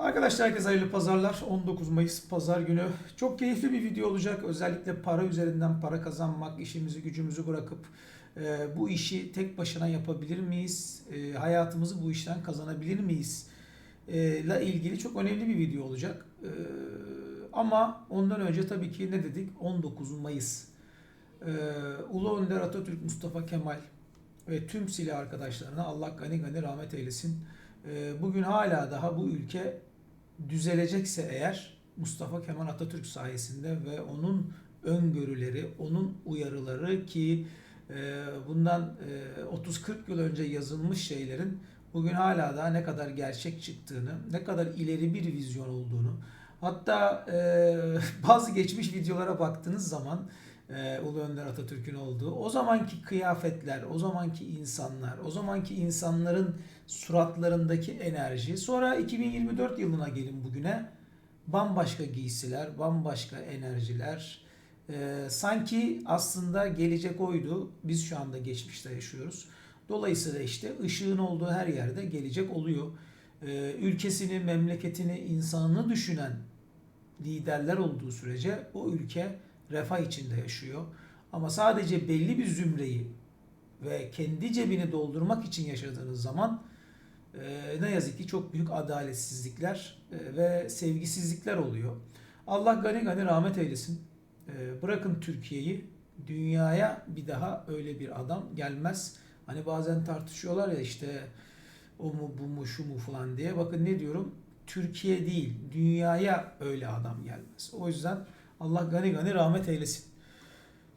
Arkadaşlar herkese hayırlı pazarlar. 19 Mayıs pazar günü. Çok keyifli bir video olacak. Özellikle para üzerinden para kazanmak, işimizi gücümüzü bırakıp e, bu işi tek başına yapabilir miyiz? E, hayatımızı bu işten kazanabilir miyiz? E, ile ilgili çok önemli bir video olacak. E, ama ondan önce tabii ki ne dedik? 19 Mayıs. E, Ulu Önder Atatürk Mustafa Kemal ve tüm silah arkadaşlarına Allah gani gani rahmet eylesin. E, Bugün hala daha bu ülke düzelecekse eğer Mustafa Kemal Atatürk sayesinde ve onun öngörüleri, onun uyarıları ki e, bundan e, 30-40 yıl önce yazılmış şeylerin bugün hala daha ne kadar gerçek çıktığını, ne kadar ileri bir vizyon olduğunu, hatta e, bazı geçmiş videolara baktığınız zaman e, Ulu Önder Atatürk'ün olduğu, o zamanki kıyafetler, o zamanki insanlar, o zamanki insanların suratlarındaki enerji, sonra 2024 yılına gelin bugüne, bambaşka giysiler, bambaşka enerjiler, e, sanki aslında gelecek oydu, biz şu anda geçmişte yaşıyoruz. Dolayısıyla işte ışığın olduğu her yerde gelecek oluyor. E, ülkesini, memleketini, insanını düşünen liderler olduğu sürece o ülke refah içinde yaşıyor. Ama sadece belli bir zümreyi ve kendi cebini doldurmak için yaşadığınız zaman e, ne yazık ki çok büyük adaletsizlikler e, ve sevgisizlikler oluyor. Allah gani gani rahmet eylesin. E, bırakın Türkiye'yi dünyaya bir daha öyle bir adam gelmez. Hani bazen tartışıyorlar ya işte o mu bu mu şu mu falan diye. Bakın ne diyorum? Türkiye değil, dünyaya öyle adam gelmez. O yüzden Allah gani gani rahmet eylesin.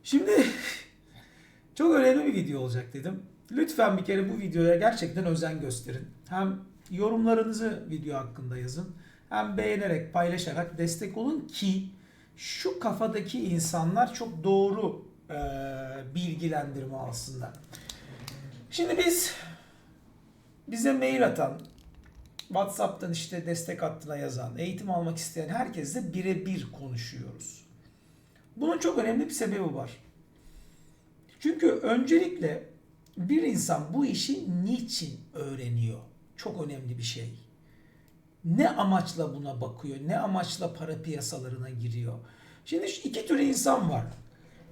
Şimdi çok önemli bir video olacak dedim. Lütfen bir kere bu videoya gerçekten özen gösterin. Hem yorumlarınızı video hakkında yazın. Hem beğenerek, paylaşarak destek olun ki şu kafadaki insanlar çok doğru e, bilgilendirme alsınlar. Şimdi biz bize mail atan, WhatsApp'tan işte destek hattına yazan, eğitim almak isteyen herkesle birebir konuşuyoruz. Bunun çok önemli bir sebebi var. Çünkü öncelikle bir insan bu işi niçin öğreniyor? Çok önemli bir şey. Ne amaçla buna bakıyor? Ne amaçla para piyasalarına giriyor? Şimdi iki tür insan var.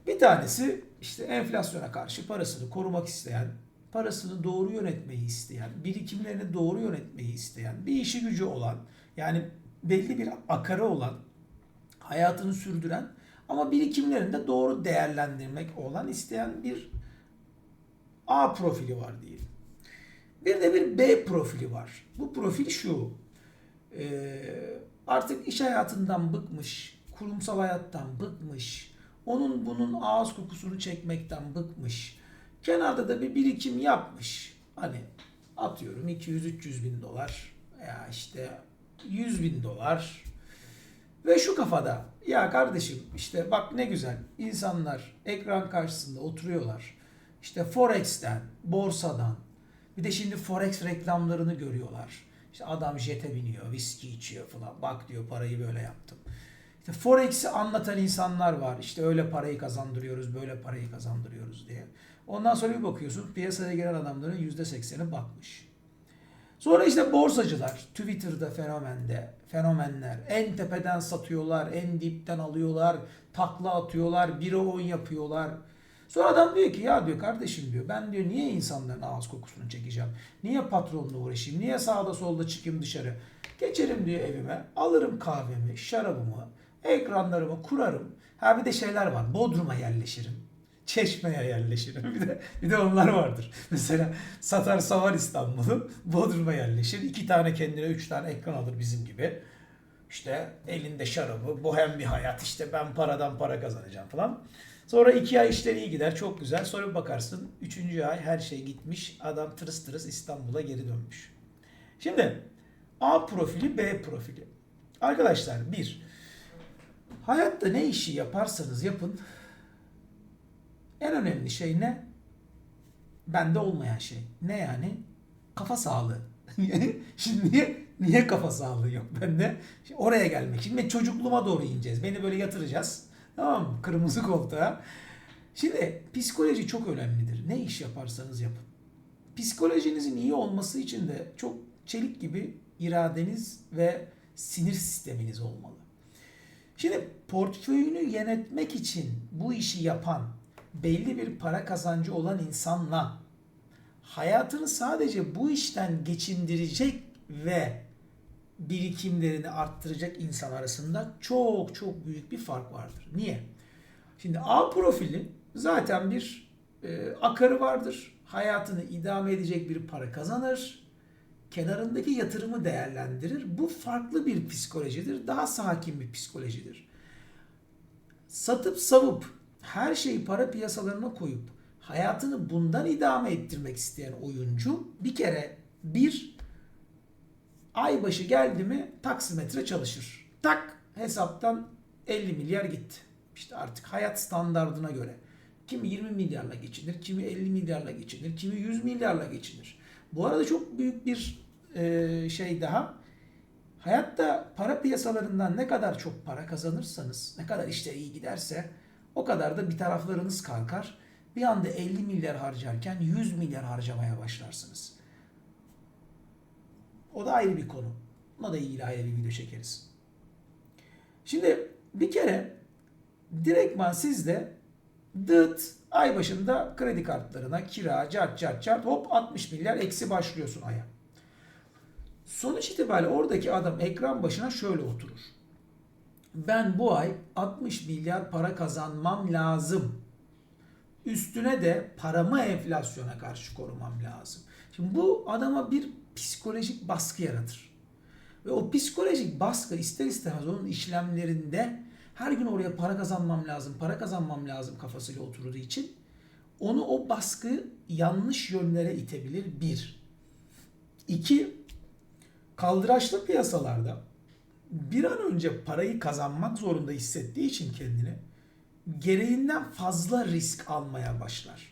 Bir tanesi işte enflasyona karşı parasını korumak isteyen, parasını doğru yönetmeyi isteyen, birikimlerini doğru yönetmeyi isteyen, bir işi gücü olan, yani belli bir akarı olan, hayatını sürdüren ama birikimlerini de doğru değerlendirmek olan isteyen bir A profili var diyelim. Bir de bir B profili var. Bu profil şu. Ee, artık iş hayatından bıkmış, kurumsal hayattan bıkmış, onun bunun ağız kokusunu çekmekten bıkmış. Kenarda da bir birikim yapmış. Hani atıyorum 200-300 bin dolar ya işte 100 bin dolar ve şu kafada ya kardeşim işte bak ne güzel insanlar ekran karşısında oturuyorlar. İşte Forex'ten, borsadan bir de şimdi Forex reklamlarını görüyorlar. İşte adam jete biniyor, viski içiyor falan. Bak diyor parayı böyle yaptım. İşte Forex'i anlatan insanlar var. İşte öyle parayı kazandırıyoruz, böyle parayı kazandırıyoruz diye. Ondan sonra bir bakıyorsun piyasaya giren adamların %80'i batmış. Sonra işte borsacılar Twitter'da fenomende, fenomenler en tepeden satıyorlar, en dipten alıyorlar, takla atıyorlar, 1'e 10 yapıyorlar. Sonra adam diyor ki ya diyor kardeşim diyor ben diyor niye insanların ağız kokusunu çekeceğim? Niye patronla uğraşayım? Niye sağda solda çıkayım dışarı? Geçerim diyor evime, alırım kahvemi, şarabımı, ekranlarımı kurarım. Ha bir de şeyler var. Bodrum'a yerleşirim. Çeşme'ye yerleşirim. Bir de bir de onlar vardır. Mesela satar savar İstanbul'u. Bodrum'a yerleşir. iki tane kendine üç tane ekran alır bizim gibi. İşte elinde şarabı, bohem bir hayat. İşte ben paradan para kazanacağım falan. Sonra iki ay işleri iyi gider. Çok güzel. Sonra bir bakarsın. Üçüncü ay her şey gitmiş. Adam tırıs tırıs İstanbul'a geri dönmüş. Şimdi A profili, B profili. Arkadaşlar bir, hayatta ne işi yaparsanız yapın en önemli şey ne? Bende olmayan şey. Ne yani? Kafa sağlığı. Şimdi niye niye kafa sağlığı yok bende? Şimdi oraya gelmek. Şimdi çocukluğuma doğru ineceğiz. Beni böyle yatıracağız. Tamam mı? Kırmızı koltuğa. Şimdi psikoloji çok önemlidir. Ne iş yaparsanız yapın. Psikolojinizin iyi olması için de çok çelik gibi iradeniz ve sinir sisteminiz olmalı. Şimdi portföyünü yönetmek için bu işi yapan, belli bir para kazancı olan insanla hayatını sadece bu işten geçindirecek ve birikimlerini arttıracak insan arasında çok çok büyük bir fark vardır. Niye? Şimdi A profili zaten bir e, akarı vardır. Hayatını idame edecek bir para kazanır. Kenarındaki yatırımı değerlendirir. Bu farklı bir psikolojidir. Daha sakin bir psikolojidir. Satıp savup her şeyi para piyasalarına koyup hayatını bundan idame ettirmek isteyen oyuncu bir kere bir ay başı geldi mi taksimetre çalışır. Tak hesaptan 50 milyar gitti. İşte artık hayat standardına göre. Kimi 20 milyarla geçinir, kimi 50 milyarla geçinir, kimi 100 milyarla geçinir. Bu arada çok büyük bir e, şey daha. Hayatta para piyasalarından ne kadar çok para kazanırsanız, ne kadar işler iyi giderse o kadar da bir taraflarınız kalkar. Bir anda 50 milyar harcarken 100 milyar harcamaya başlarsınız. O da ayrı bir konu. Buna da ilgili ayrı bir video çekeriz. Şimdi bir kere direktman siz de dıt ay başında kredi kartlarına kira, cart cart cart hop 60 milyar eksi başlıyorsun aya. Sonuç itibariyle oradaki adam ekran başına şöyle oturur. Ben bu ay 60 milyar para kazanmam lazım. Üstüne de paramı enflasyona karşı korumam lazım. Şimdi bu adama bir psikolojik baskı yaratır. Ve o psikolojik baskı ister istemez onun işlemlerinde her gün oraya para kazanmam lazım, para kazanmam lazım kafasıyla oturduğu için onu o baskı yanlış yönlere itebilir. Bir. İki, kaldıraçlı piyasalarda bir an önce parayı kazanmak zorunda hissettiği için kendini gereğinden fazla risk almaya başlar.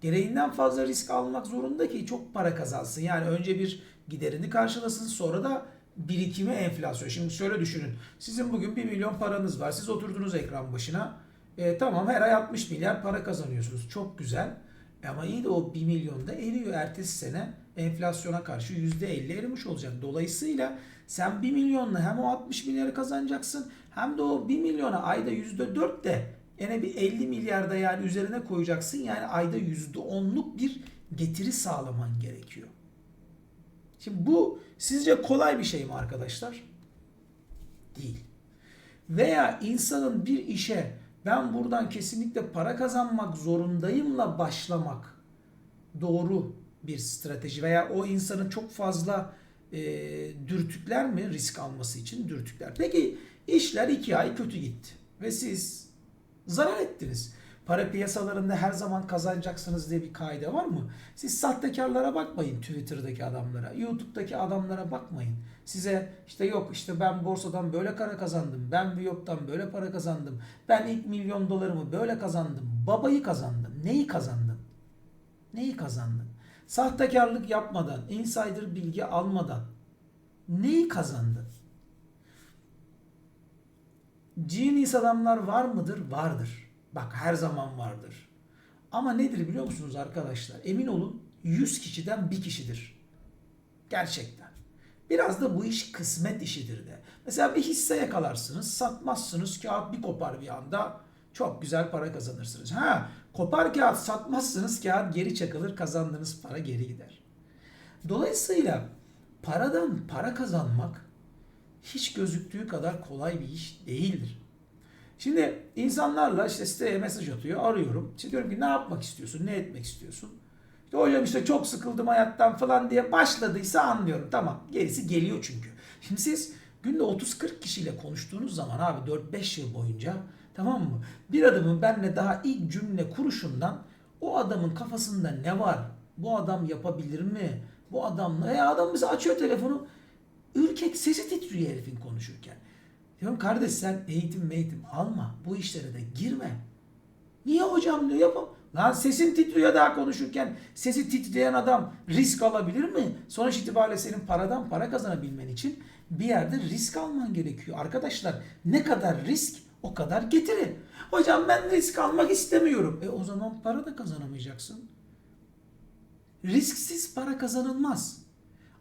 Gereğinden fazla risk almak zorunda ki çok para kazansın. Yani önce bir giderini karşılasın sonra da birikimi enflasyon. Şimdi şöyle düşünün. Sizin bugün 1 milyon paranız var. Siz oturdunuz ekran başına. E, tamam her ay 60 milyar para kazanıyorsunuz. Çok güzel. E, ama iyi de o 1 milyon da eriyor. Ertesi sene enflasyona karşı %50 erimiş olacak. Dolayısıyla sen 1 milyonla hem o 60 milyarı kazanacaksın hem de o 1 milyona ayda %4 de yine bir 50 milyarda yani üzerine koyacaksın. Yani ayda %10'luk bir getiri sağlaman gerekiyor. Şimdi bu sizce kolay bir şey mi arkadaşlar? Değil. Veya insanın bir işe ben buradan kesinlikle para kazanmak zorundayımla başlamak doğru bir strateji veya o insanı çok fazla e, dürtükler mi risk alması için dürtükler. Peki işler iki ay kötü gitti ve siz zarar ettiniz. Para piyasalarında her zaman kazanacaksınız diye bir kaide var mı? Siz sahtekarlara bakmayın Twitter'daki adamlara, YouTube'daki adamlara bakmayın. Size işte yok işte ben borsadan böyle para kazandım, ben Viyop'tan böyle para kazandım, ben ilk milyon dolarımı böyle kazandım, babayı kazandım. Neyi kazandın? Neyi kazandın? Sahtekarlık yapmadan, insider bilgi almadan neyi kazandın? Genius adamlar var mıdır? Vardır. Bak her zaman vardır. Ama nedir biliyor musunuz arkadaşlar? Emin olun 100 kişiden bir kişidir. Gerçekten. Biraz da bu iş kısmet işidir de. Mesela bir hisse yakalarsınız, satmazsınız, kağıt bir kopar bir anda çok güzel para kazanırsınız. Ha, kopar kağıt satmazsınız, kağıt geri çakılır, kazandığınız para geri gider. Dolayısıyla paradan para kazanmak hiç gözüktüğü kadar kolay bir iş değildir. Şimdi insanlarla işte siteye mesaj atıyor, arıyorum. İşte diyorum ki ne yapmak istiyorsun, ne etmek istiyorsun? İşte hocam işte çok sıkıldım hayattan falan diye başladıysa anlıyorum. Tamam gerisi geliyor çünkü. Şimdi siz günde 30-40 kişiyle konuştuğunuz zaman abi 4-5 yıl boyunca tamam mı? Bir adamın benle daha ilk cümle kuruşundan o adamın kafasında ne var? Bu adam yapabilir mi? Bu adamla... E adam mesela açıyor telefonu ürkek sesi titriyor herifin konuşurken. Diyorum kardeş sen eğitim eğitim alma. Bu işlere de girme. Niye hocam diyor yapam. Lan sesin titriyor daha konuşurken. Sesi titreyen adam risk alabilir mi? Sonuç itibariyle senin paradan para kazanabilmen için bir yerde risk alman gerekiyor. Arkadaşlar ne kadar risk o kadar getiri. Hocam ben risk almak istemiyorum. E o zaman para da kazanamayacaksın. Risksiz para kazanılmaz.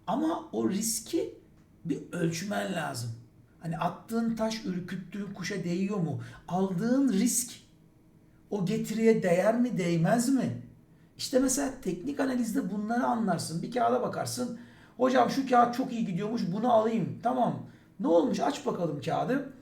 Ama o riski bir ölçmen lazım. Hani attığın taş ürküttüğün kuşa değiyor mu? Aldığın risk o getiriye değer mi değmez mi? İşte mesela teknik analizde bunları anlarsın. Bir kağıda bakarsın. Hocam şu kağıt çok iyi gidiyormuş bunu alayım. Tamam. Ne olmuş aç bakalım kağıdı.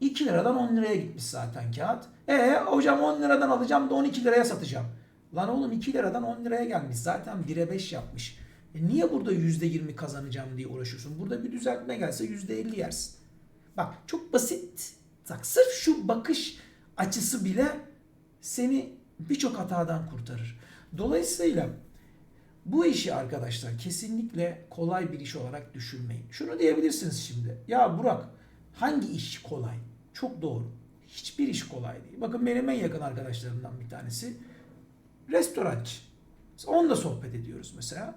2 liradan 10 liraya gitmiş zaten kağıt. E hocam 10 liradan alacağım da 12 liraya satacağım. Lan oğlum 2 liradan 10 liraya gelmiş. Zaten 1'e 5 yapmış. E niye burada %20 kazanacağım diye uğraşıyorsun? Burada bir düzeltme gelse %50 yersin. Bak çok basit. Bak sırf şu bakış açısı bile seni birçok hatadan kurtarır. Dolayısıyla bu işi arkadaşlar kesinlikle kolay bir iş olarak düşünmeyin. Şunu diyebilirsiniz şimdi. Ya Burak hangi iş kolay? Çok doğru. Hiçbir iş kolay değil. Bakın benim en yakın arkadaşlarımdan bir tanesi restorançı. Biz Onunla sohbet ediyoruz mesela.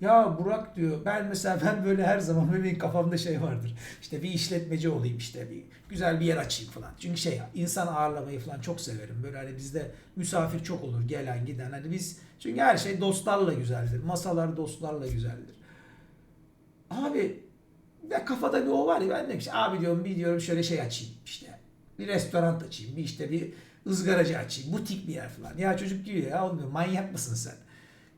Ya Burak diyor ben mesela ben böyle her zaman benim kafamda şey vardır. İşte bir işletmeci olayım işte bir güzel bir yer açayım falan. Çünkü şey insan ağırlamayı falan çok severim. Böyle hani bizde misafir çok olur gelen giden. Hani biz çünkü her şey dostlarla güzeldir. Masalar dostlarla güzeldir. Abi ve kafada bir o var ya ben de abi diyorum bir diyorum şöyle şey açayım işte bir restoran açayım bir işte bir ızgaracı açayım butik bir yer falan. Ya çocuk diyor ya oğlum diyor, manyak mısın sen?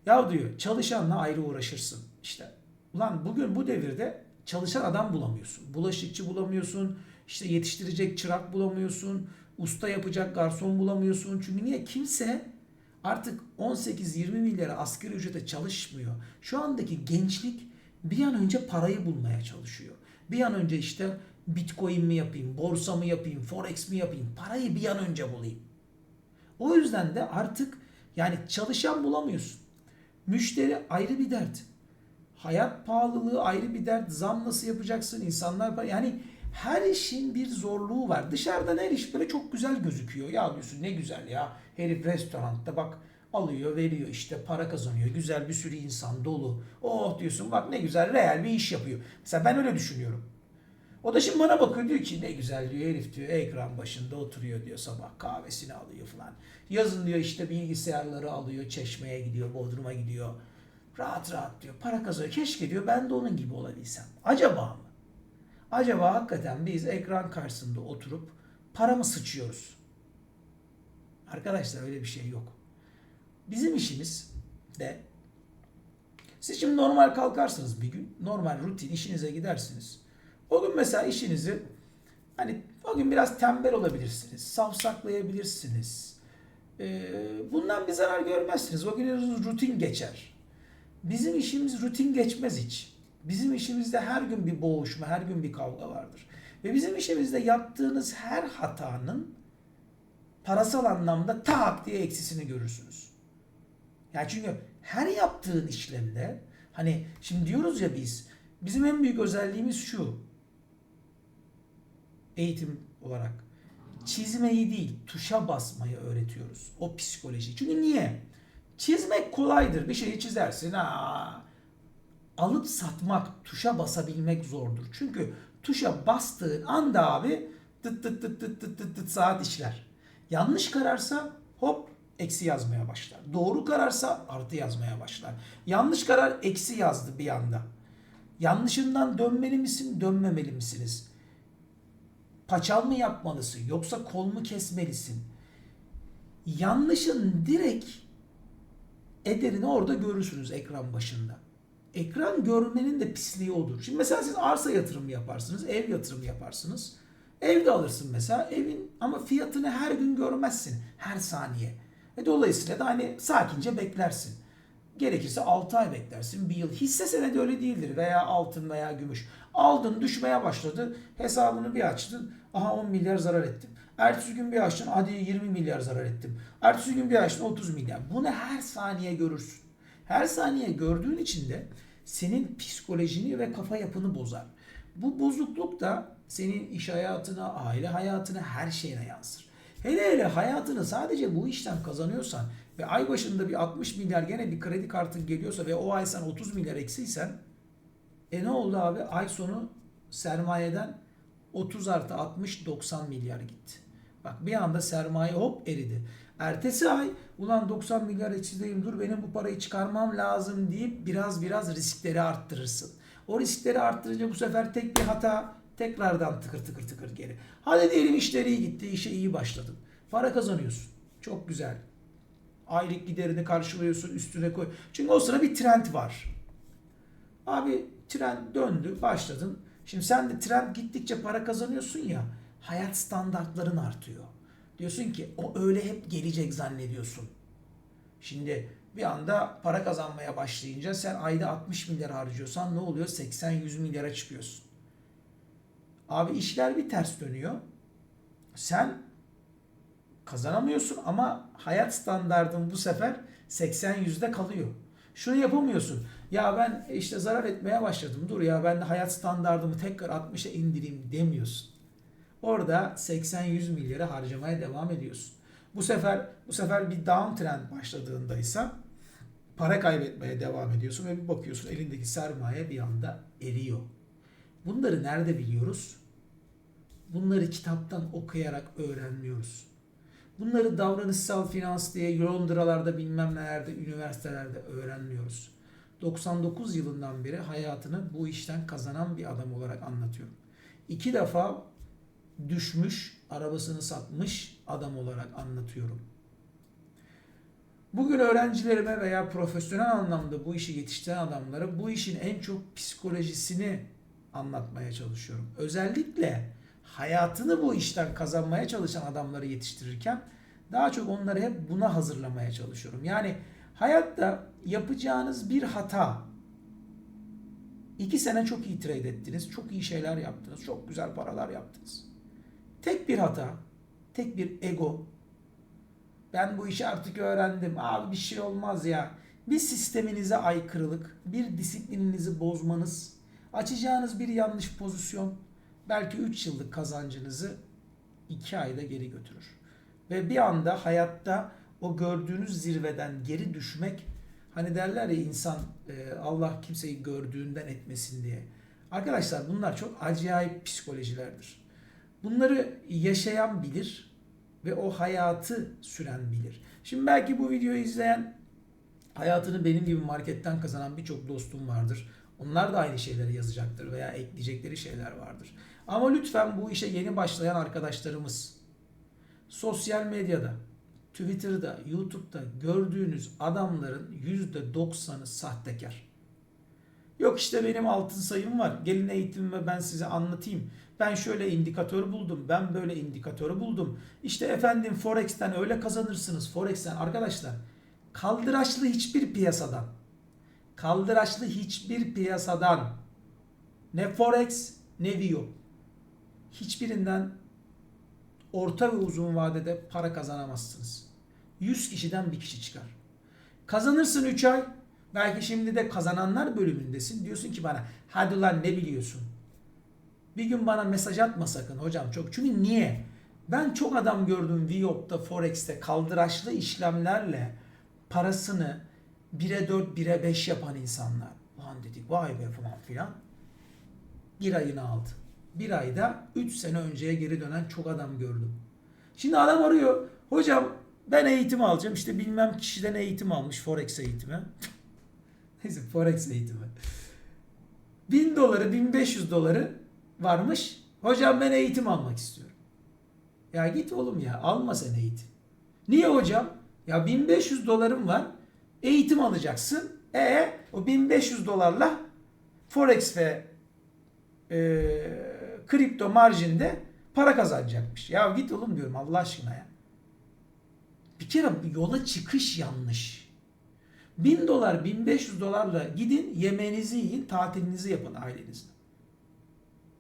Ya diyor çalışanla ayrı uğraşırsın işte. Ulan bugün bu devirde çalışan adam bulamıyorsun. Bulaşıkçı bulamıyorsun. işte yetiştirecek çırak bulamıyorsun. Usta yapacak garson bulamıyorsun. Çünkü niye? Kimse artık 18-20 milyara asgari ücrete çalışmıyor. Şu andaki gençlik bir an önce parayı bulmaya çalışıyor. Bir an önce işte bitcoin mi yapayım, borsa mı yapayım, forex mi yapayım, parayı bir an önce bulayım. O yüzden de artık yani çalışan bulamıyorsun. Müşteri ayrı bir dert. Hayat pahalılığı ayrı bir dert. Zam nasıl yapacaksın? İnsanlar yani her işin bir zorluğu var. Dışarıdan her iş böyle çok güzel gözüküyor. Ya diyorsun ne güzel ya. Herif restoranda bak alıyor veriyor işte para kazanıyor. Güzel bir sürü insan dolu. Oh diyorsun bak ne güzel real bir iş yapıyor. Mesela ben öyle düşünüyorum. O da şimdi bana bakıyor diyor ki ne güzel diyor herif diyor ekran başında oturuyor diyor sabah kahvesini alıyor falan. Yazın diyor işte bilgisayarları alıyor çeşmeye gidiyor Bodrum'a gidiyor. Rahat rahat diyor para kazanıyor. Keşke diyor ben de onun gibi olabilsem. Acaba mı? Acaba hakikaten biz ekran karşısında oturup para mı sıçıyoruz? Arkadaşlar öyle bir şey yok. Bizim işimiz de siz şimdi normal kalkarsınız bir gün. Normal rutin işinize gidersiniz. O gün mesela işinizi hani o gün biraz tembel olabilirsiniz. Savsaklayabilirsiniz. Ee, bundan bir zarar görmezsiniz. O gününüz rutin geçer. Bizim işimiz rutin geçmez hiç. Bizim işimizde her gün bir boğuşma, her gün bir kavga vardır. Ve bizim işimizde yaptığınız her hatanın parasal anlamda tak diye eksisini görürsünüz. Yani çünkü her yaptığın işlemde hani şimdi diyoruz ya biz bizim en büyük özelliğimiz şu eğitim olarak çizmeyi değil tuşa basmayı öğretiyoruz. O psikoloji. Çünkü niye? Çizmek kolaydır. Bir şeyi çizersin. Ha. Alıp satmak, tuşa basabilmek zordur. Çünkü tuşa bastığın anda abi tıt tıt tıt tıt tıt, tıt saat işler. Yanlış kararsa hop eksi yazmaya başlar. Doğru kararsa artı yazmaya başlar. Yanlış karar eksi yazdı bir anda. Yanlışından dönmeli misin, dönmemeli misiniz? Paçal mı yapmalısın yoksa kol mu kesmelisin? Yanlışın direkt ederini orada görürsünüz ekran başında. Ekran görmenin de pisliği odur. Şimdi mesela siz arsa yatırımı yaparsınız, ev yatırımı yaparsınız. Evde alırsın mesela evin ama fiyatını her gün görmezsin. Her saniye. E dolayısıyla da hani sakince beklersin. Gerekirse 6 ay beklersin, bir yıl. Hisse senedi öyle değildir veya altın veya gümüş. Aldın düşmeye başladı, hesabını bir açtın, aha 10 milyar zarar ettim. Ertesi gün bir açtın, hadi 20 milyar zarar ettim. Ertesi gün bir açtın 30 milyar. Bunu her saniye görürsün. Her saniye gördüğün için de senin psikolojini ve kafa yapını bozar. Bu bozukluk da senin iş hayatına, aile hayatına, her şeyine yansır. Hele hele hayatını sadece bu işten kazanıyorsan ve ay başında bir 60 milyar gene bir kredi kartın geliyorsa ve o ay sen 30 milyar eksiysen e ne oldu abi? Ay sonu sermayeden 30 artı 60 90 milyar gitti. Bak bir anda sermaye hop eridi. Ertesi ay ulan 90 milyar eksideyim dur benim bu parayı çıkarmam lazım deyip biraz biraz riskleri arttırırsın. O riskleri arttırınca bu sefer tek bir hata tekrardan tıkır tıkır tıkır geri. Hadi diyelim işleri iyi gitti, işe iyi başladın. Para kazanıyorsun. Çok güzel. Aylık giderini karşılıyorsun, üstüne koy. Çünkü o sıra bir trend var. Abi trend döndü, başladın. Şimdi sen de trend gittikçe para kazanıyorsun ya, hayat standartların artıyor. Diyorsun ki o öyle hep gelecek zannediyorsun. Şimdi bir anda para kazanmaya başlayınca sen ayda 60 milyar harcıyorsan ne oluyor? 80-100 milyara çıkıyorsun. Abi işler bir ters dönüyor. Sen kazanamıyorsun ama hayat standardın bu sefer 80-100'de kalıyor. Şunu yapamıyorsun. Ya ben işte zarar etmeye başladım. Dur ya ben de hayat standardımı tekrar 60'a indireyim demiyorsun. Orada 80-100 milyarı harcamaya devam ediyorsun. Bu sefer bu sefer bir downtrend başladığında ise para kaybetmeye devam ediyorsun ve bir bakıyorsun elindeki sermaye bir anda eriyor. Bunları nerede biliyoruz? Bunları kitaptan okuyarak öğrenmiyoruz. Bunları davranışsal finans diye Londra'larda bilmem nelerde, üniversitelerde öğrenmiyoruz. 99 yılından beri hayatını bu işten kazanan bir adam olarak anlatıyorum. İki defa düşmüş, arabasını satmış adam olarak anlatıyorum. Bugün öğrencilerime veya profesyonel anlamda bu işi yetiştiren adamlara bu işin en çok psikolojisini anlatmaya çalışıyorum. Özellikle hayatını bu işten kazanmaya çalışan adamları yetiştirirken daha çok onları hep buna hazırlamaya çalışıyorum. Yani hayatta yapacağınız bir hata iki sene çok iyi trade ettiniz, çok iyi şeyler yaptınız, çok güzel paralar yaptınız. Tek bir hata, tek bir ego. Ben bu işi artık öğrendim. Abi bir şey olmaz ya. Bir sisteminize aykırılık, bir disiplininizi bozmanız, açacağınız bir yanlış pozisyon belki 3 yıllık kazancınızı 2 ayda geri götürür. Ve bir anda hayatta o gördüğünüz zirveden geri düşmek hani derler ya insan e, Allah kimseyi gördüğünden etmesin diye. Arkadaşlar bunlar çok acayip psikolojilerdir. Bunları yaşayan bilir ve o hayatı süren bilir. Şimdi belki bu videoyu izleyen hayatını benim gibi marketten kazanan birçok dostum vardır. Onlar da aynı şeyleri yazacaktır veya ekleyecekleri şeyler vardır. Ama lütfen bu işe yeni başlayan arkadaşlarımız sosyal medyada, Twitter'da, YouTube'da gördüğünüz adamların %90'ı sahtekar. Yok işte benim altın sayım var. Gelin eğitimime ben size anlatayım. Ben şöyle indikatör buldum. Ben böyle indikatörü buldum. İşte efendim Forex'ten öyle kazanırsınız. Forex'ten arkadaşlar kaldıraçlı hiçbir piyasadan kaldıraçlı hiçbir piyasadan ne Forex ne Vio hiçbirinden orta ve uzun vadede para kazanamazsınız. 100 kişiden bir kişi çıkar. Kazanırsın 3 ay. Belki şimdi de kazananlar bölümündesin. Diyorsun ki bana hadi lan ne biliyorsun? Bir gün bana mesaj atma sakın hocam çok. Çünkü niye? Ben çok adam gördüm Viyop'ta, Forex'te kaldıraçlı işlemlerle parasını 1'e 4, 1'e 5 yapan insanlar. Lan dedik vay be falan filan. Bir ayını aldı. Bir ayda 3 sene önceye geri dönen çok adam gördüm. Şimdi adam arıyor. Hocam ben eğitim alacağım. İşte bilmem kişiden eğitim almış. Forex eğitimi. Neyse Forex eğitimi. 1000 doları 1500 doları varmış. Hocam ben eğitim almak istiyorum. Ya git oğlum ya alma sen eğitim. Niye hocam? Ya 1500 dolarım var. Eğitim alacaksın. E o 1500 dolarla Forex ve e, kripto marjinde para kazanacakmış. Ya git oğlum diyorum Allah aşkına ya. Bir kere yola çıkış yanlış. 1000 dolar 1500 dolarla gidin yemeğinizi yiyin tatilinizi yapın ailenizle.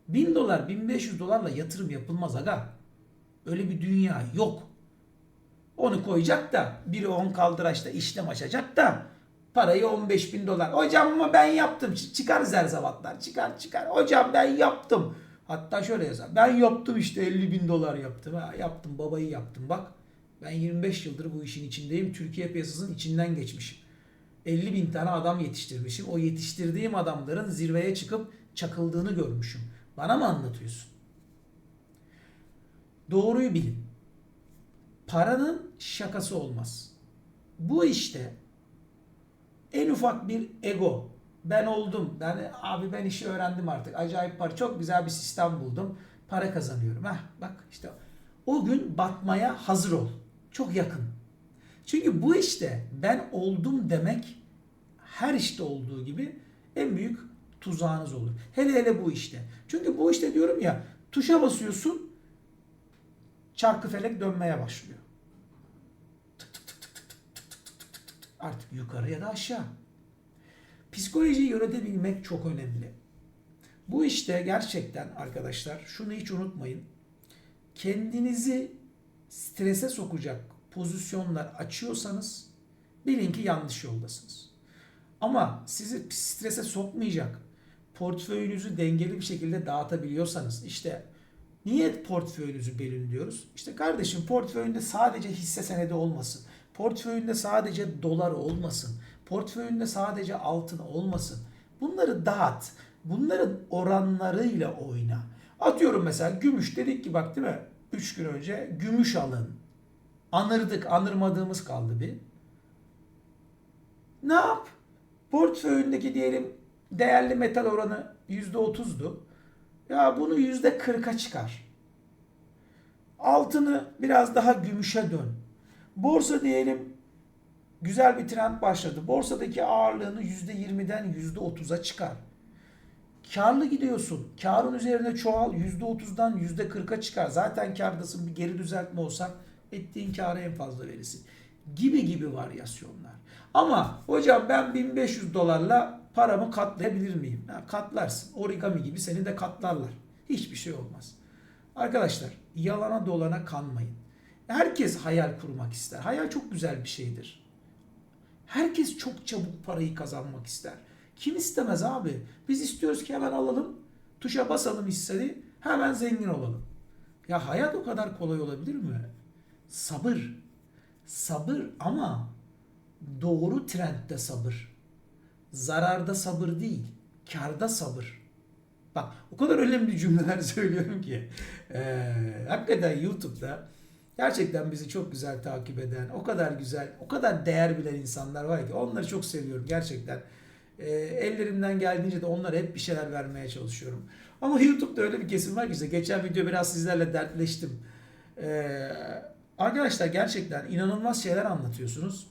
1000 dolar 1500 dolarla yatırım yapılmaz aga. Öyle bir dünya yok. Onu koyacak da biri 10 kaldıraçta işlem açacak da parayı 15 bin dolar. Hocam ama ben yaptım. Çıkar zerzavatlar. Çıkar çıkar. Hocam ben yaptım. Hatta şöyle yazar. Ben yaptım işte 50 bin dolar yaptım. Ha, yaptım babayı yaptım. Bak ben 25 yıldır bu işin içindeyim. Türkiye piyasasının içinden geçmişim. 50 bin tane adam yetiştirmişim. O yetiştirdiğim adamların zirveye çıkıp çakıldığını görmüşüm. Bana mı anlatıyorsun? Doğruyu bilin. Paranın şakası olmaz. Bu işte en ufak bir ego, Ben oldum. Ben abi ben işi öğrendim artık. Acayip para. Çok güzel bir sistem buldum. Para kazanıyorum. Heh, bak işte o gün batmaya hazır ol. Çok yakın. Çünkü bu işte ben oldum demek her işte olduğu gibi en büyük tuzağınız olur. Hele hele bu işte. Çünkü bu işte diyorum ya tuşa basıyorsun çarkı felek dönmeye başlıyor. Tık tık tık tık tık tık tık tık tık tık tık tık. Artık yukarı ya da aşağı. Psikolojiyi yönetebilmek çok önemli. Bu işte gerçekten arkadaşlar şunu hiç unutmayın. Kendinizi strese sokacak pozisyonlar açıyorsanız bilin ki yanlış yoldasınız. Ama sizi strese sokmayacak, portföyünüzü dengeli bir şekilde dağıtabiliyorsanız işte niye portföyünüzü belirliyoruz? İşte kardeşim portföyünde sadece hisse senedi olmasın. Portföyünde sadece dolar olmasın. Portföyünde sadece altın olmasın. Bunları dağıt. Bunların oranlarıyla oyna. Atıyorum mesela gümüş dedik ki bak değil mi? 3 gün önce gümüş alın. Anırdık. Anırmadığımız kaldı bir. Ne yap? Portföyündeki diyelim değerli metal oranı %30'du. Ya bunu %40'a çıkar. Altını biraz daha gümüşe dön. Borsa diyelim güzel bir trend başladı. Borsadaki ağırlığını %20'den %30'a çıkar. Karlı gidiyorsun. Karın üzerine çoğal. %30'dan %40'a çıkar. Zaten kardasın bir geri düzeltme olsa ettiğin karı en fazla verirsin. Gibi gibi varyasyonlar. Ama hocam ben 1500 dolarla paramı katlayabilir miyim? Ha, katlarsın. Origami gibi seni de katlarlar. Hiçbir şey olmaz. Arkadaşlar yalana dolana kanmayın. Herkes hayal kurmak ister. Hayal çok güzel bir şeydir. Herkes çok çabuk parayı kazanmak ister. Kim istemez abi? Biz istiyoruz ki hemen alalım, tuşa basalım hisseyi, hemen zengin olalım. Ya hayat o kadar kolay olabilir mi? Sabır. Sabır ama doğru trendde sabır. Zararda sabır değil, karda sabır. Bak o kadar önemli cümleler söylüyorum ki. Ee, hakikaten YouTube'da gerçekten bizi çok güzel takip eden, o kadar güzel, o kadar değer bilen insanlar var ki onları çok seviyorum gerçekten. Ee, ellerimden geldiğince de onlara hep bir şeyler vermeye çalışıyorum. Ama YouTube'da öyle bir kesim var ki işte geçen video biraz sizlerle dertleştim. Ee, arkadaşlar gerçekten inanılmaz şeyler anlatıyorsunuz.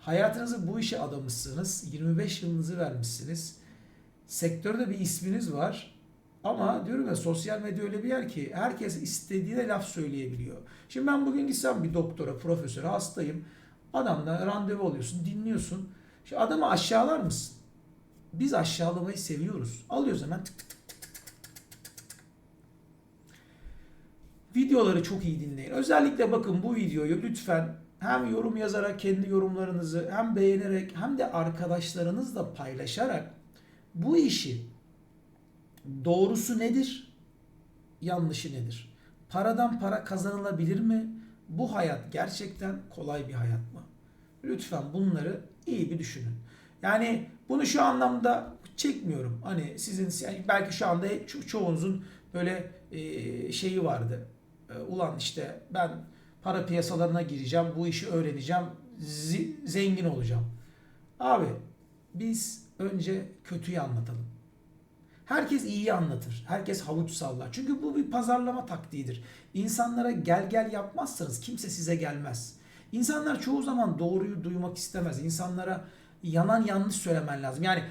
Hayatınızı bu işe adamışsınız. 25 yılınızı vermişsiniz. Sektörde bir isminiz var. Ama diyorum ya sosyal medya öyle bir yer ki herkes istediğine laf söyleyebiliyor. Şimdi ben bugün gitsem bir doktora, profesöre hastayım. Adamla randevu alıyorsun, dinliyorsun. Şimdi adamı aşağılar mısın? Biz aşağılamayı seviyoruz. Alıyoruz hemen tık tık tık tık tık tık tık tık tık. Videoları çok iyi dinleyin. Özellikle bakın bu videoyu lütfen hem yorum yazarak kendi yorumlarınızı hem beğenerek hem de arkadaşlarınızla paylaşarak bu işi doğrusu nedir? Yanlışı nedir? Paradan para kazanılabilir mi? Bu hayat gerçekten kolay bir hayat mı? Lütfen bunları iyi bir düşünün. Yani bunu şu anlamda çekmiyorum. Hani sizin belki şu anda ço- çoğunuzun böyle e, şeyi vardı. E, ulan işte ben para piyasalarına gireceğim, bu işi öğreneceğim, zengin olacağım. Abi biz önce kötüyü anlatalım. Herkes iyi anlatır. Herkes havuç sallar. Çünkü bu bir pazarlama taktiğidir. İnsanlara gel gel yapmazsanız kimse size gelmez. İnsanlar çoğu zaman doğruyu duymak istemez. İnsanlara yanan yanlış söylemen lazım. Yani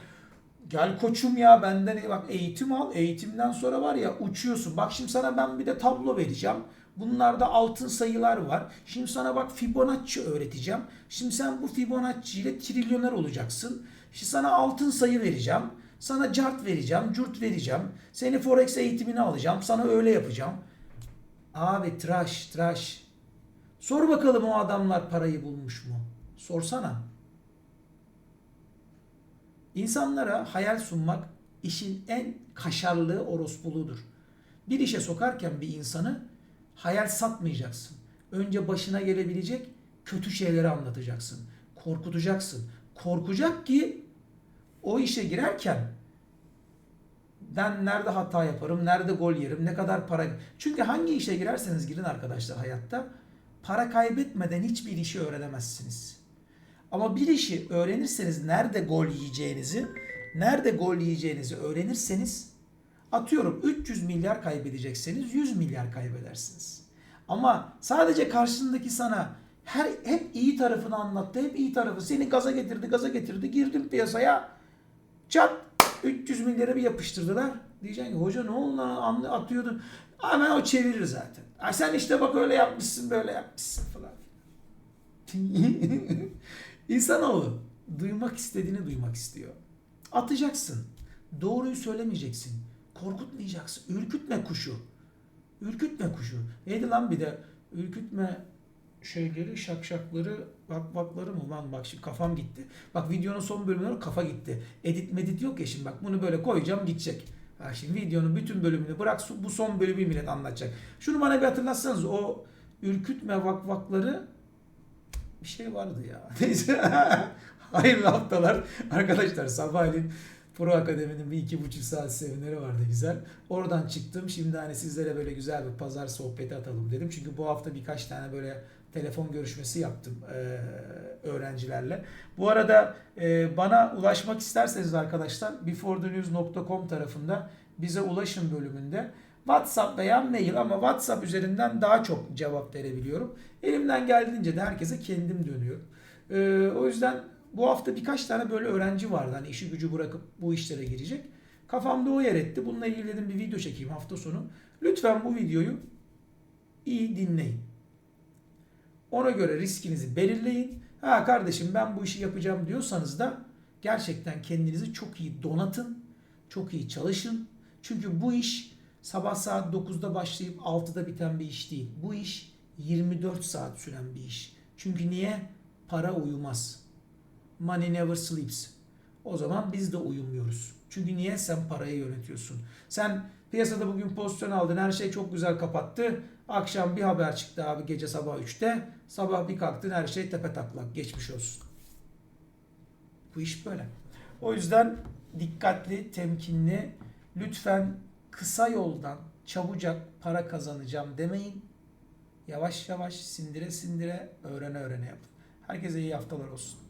gel koçum ya benden bak eğitim al. Eğitimden sonra var ya uçuyorsun. Bak şimdi sana ben bir de tablo vereceğim. Bunlarda altın sayılar var. Şimdi sana bak Fibonacci öğreteceğim. Şimdi sen bu Fibonacci ile trilyoner olacaksın. Şimdi sana altın sayı vereceğim. Sana cart vereceğim, curt vereceğim. Seni forex eğitimini alacağım. Sana öyle yapacağım. Abi tıraş, tıraş. Sor bakalım o adamlar parayı bulmuş mu? Sorsana. İnsanlara hayal sunmak işin en kaşarlığı orospuluğudur. Bir işe sokarken bir insanı hayal satmayacaksın. Önce başına gelebilecek kötü şeyleri anlatacaksın. Korkutacaksın. Korkacak ki o işe girerken ben nerede hata yaparım, nerede gol yerim, ne kadar para... Çünkü hangi işe girerseniz girin arkadaşlar hayatta para kaybetmeden hiçbir işi öğrenemezsiniz. Ama bir işi öğrenirseniz nerede gol yiyeceğinizi, nerede gol yiyeceğinizi öğrenirseniz atıyorum 300 milyar kaybedecekseniz 100 milyar kaybedersiniz. Ama sadece karşısındaki sana her hep iyi tarafını anlattı, hep iyi tarafı seni gaza getirdi, gaza getirdi, girdin piyasaya çat 300 milyara bir yapıştırdılar. Diyeceksin ki hoca ne oldu lan atıyordun. Hemen o çevirir zaten. Ha sen işte bak öyle yapmışsın böyle yapmışsın falan. İnsanoğlu duymak istediğini duymak istiyor. Atacaksın. Doğruyu söylemeyeceksin. Korkutmayacaksın. Ürkütme kuşu. Ürkütme kuşu. Neydi lan bir de ürkütme şeyleri, şakşakları, bak bakları mı lan bak şimdi kafam gitti. Bak videonun son bölümüne doğru kafa gitti. Edit medit yok ya şimdi bak bunu böyle koyacağım gidecek. Ha şimdi videonun bütün bölümünü bırak bu son bölümü millet anlatacak. Şunu bana bir hatırlatsanız o ürkütme vakvakları bir şey vardı ya. Neyse. Hayırlı haftalar. Arkadaşlar sabahleyin Pro Akademi'nin bir iki buçuk saat semineri vardı güzel. Oradan çıktım. Şimdi hani sizlere böyle güzel bir pazar sohbeti atalım dedim. Çünkü bu hafta birkaç tane böyle telefon görüşmesi yaptım eee, öğrencilerle. Bu arada eee, bana ulaşmak isterseniz arkadaşlar beforethenews.com tarafında bize ulaşın bölümünde WhatsApp veya mail ama WhatsApp üzerinden daha çok cevap verebiliyorum. Elimden geldiğince de herkese kendim dönüyorum. Ee, o yüzden bu hafta birkaç tane böyle öğrenci vardı. Hani işi gücü bırakıp bu işlere girecek. Kafamda o yer etti. Bununla ilgili dedim bir video çekeyim hafta sonu. Lütfen bu videoyu iyi dinleyin. Ona göre riskinizi belirleyin. Ha kardeşim ben bu işi yapacağım diyorsanız da gerçekten kendinizi çok iyi donatın. Çok iyi çalışın. Çünkü bu iş sabah saat 9'da başlayıp 6'da biten bir iş değil. Bu iş 24 saat süren bir iş. Çünkü niye? Para uyumaz. Money never sleeps. O zaman biz de uyumuyoruz. Çünkü niye? Sen parayı yönetiyorsun. Sen piyasada bugün pozisyon aldın. Her şey çok güzel kapattı. Akşam bir haber çıktı abi gece sabah 3'te. Sabah bir kalktın her şey tepe taklak. Geçmiş olsun. Bu iş böyle. O yüzden dikkatli, temkinli, lütfen kısa yoldan çabucak para kazanacağım demeyin. Yavaş yavaş sindire sindire öğrene öğrene yapın. Herkese iyi haftalar olsun.